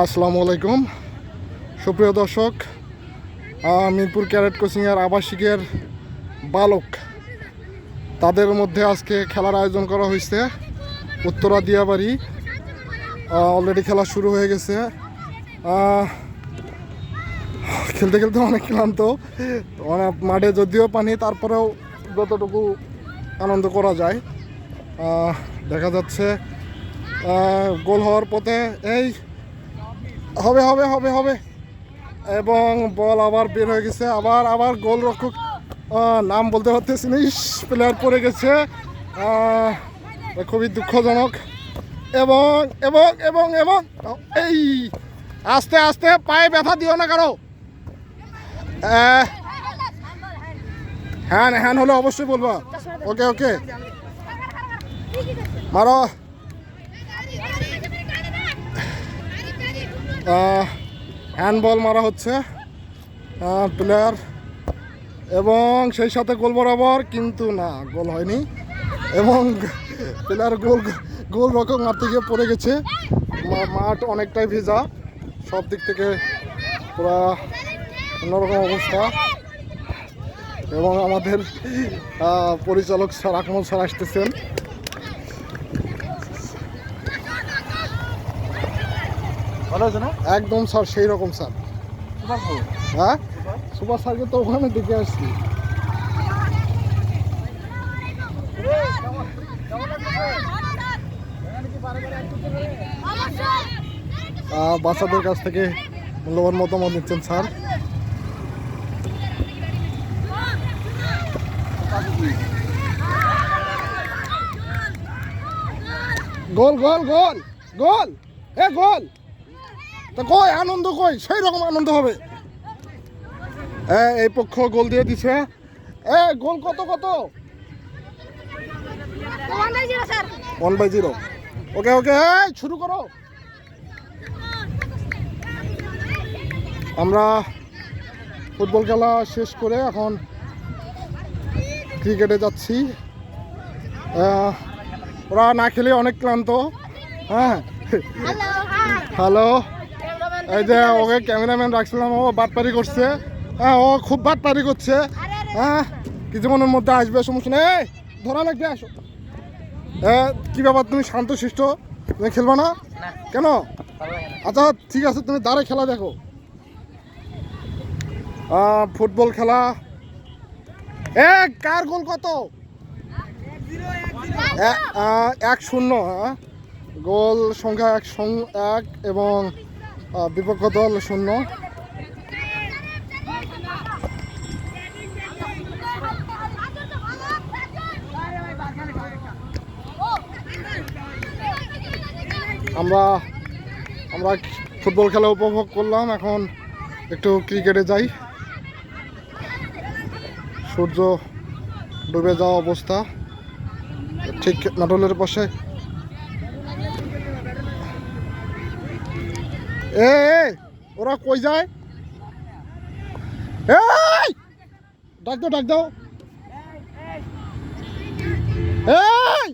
আসসালামু আলাইকুম। সুপ্রিয় দর্শক মিরপুর ক্যারেট কোচিংয়ের আবাসিকের বালক, তাদের মধ্যে আজকে খেলার আয়োজন করা হয়েছে। উত্তরা দিয়াবাড়ি অলরেডি খেলা শুরু হয়ে গেছে। খেলতে খেলতে অনেক ক্লান্ত। অনেক মাঠে যদিও পানি, তারপরেও যতটুকু আনন্দ করা যায়। দেখা যাচ্ছে গোল হওয়ার পথে এই হবে হবে হবে হবে। এবং বল আবার বের হয়ে গেছে। আবার আবার গোল রক্ষক নাম বলতে পারতেছি না। প্লেয়ার পড়ে গেছে। খুবই দুঃখজনক। এবং এবং এবং এবং এই আস্তে আস্তে পায়ে ব্যথা দিও না কারও। আহ, হ্যাঁ হ্যাঁ হলে অবশ্যই বলবা। ওকে ওকে। মারো। হ্যান্ডবল মারা হচ্ছে। প্লেয়ার এবং সেই সাথে গোল বরাবর কিন্তু না গোল হয়নি। এবং প্লেয়ার গোল গোল রকম মারতে গিয়ে পড়ে গেছে। মাঠ অনেকটাই ভেজা। সব দিক থেকে পুরা অন্যরকম অবস্থা। এবং আমাদের পরিচালক স্যার আকমল স্যার আসতেছেন। ভালো আছে না? একদম স্যার সেই রকম স্যার। হ্যাঁ? সুপার স্যারকে তো ওখানে দেখে আসছি। বাচ্চাদের কাছ থেকে মূল্যবান মতামত নিচ্ছেন স্যার। গোল গোল গোল গোল। এ গোল। তা কই আনন্দ কই? সেই রকম আনন্দ হবে। এ, এই পক্ষ গোল দিয়ে দিছে। এ গোল কত কত? One by zero okay okay শুরু করো। আমরা ফুটবল খেলা শেষ করে এখন ক্রিকেটে যাচ্ছি। ওরা না খেলে অনেক ক্লান্ত। হ্যাঁ। হ্যালো এই যে ওকে ক্যামেরাম্যান রাখছিলাম ও বাটপারি করছে। হ্যাঁ ও খুব বাটপারি করছে। হ্যাঁ কিছুক্ষণের মধ্যে আসবে সমস্যা নেই। ধরা লাগবে আসো। হ্যাঁ কি ব্যাপার তুমি শান্ত শিষ্ট? তুমি খেলবে না? কেন? আচ্ছা ঠিক আছে তুমি দাঁড়ে খেলা দেখো। ফুটবল খেলা। এ কার গোল কত? এক শূন্য হ্যাঁ। গোল সংখ্যা এক এক এবং বিপক্ষ দল শূন্য। আমরা আমরা ফুটবল খেলা উপভোগ করলাম, এখন একটু ক্রিকেটে যাই। সূর্য ডুবে যাওয়া অবস্থা। ঠিক নাটলের পাশে এ ওরা কই যায়? এই! ডাক দাও ডাক দাও। এই!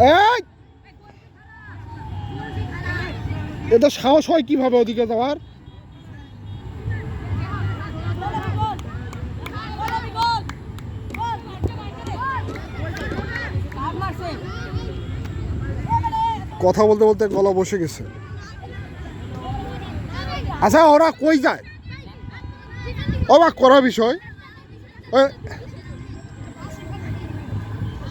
এই! সাহস হয় কীভাবে ওদিকে যাওয়ার? কথা বলতে বলতে গলা বসে গেছে। আচ্ছা ওরা কই যায়? অবাক করা বিষয়।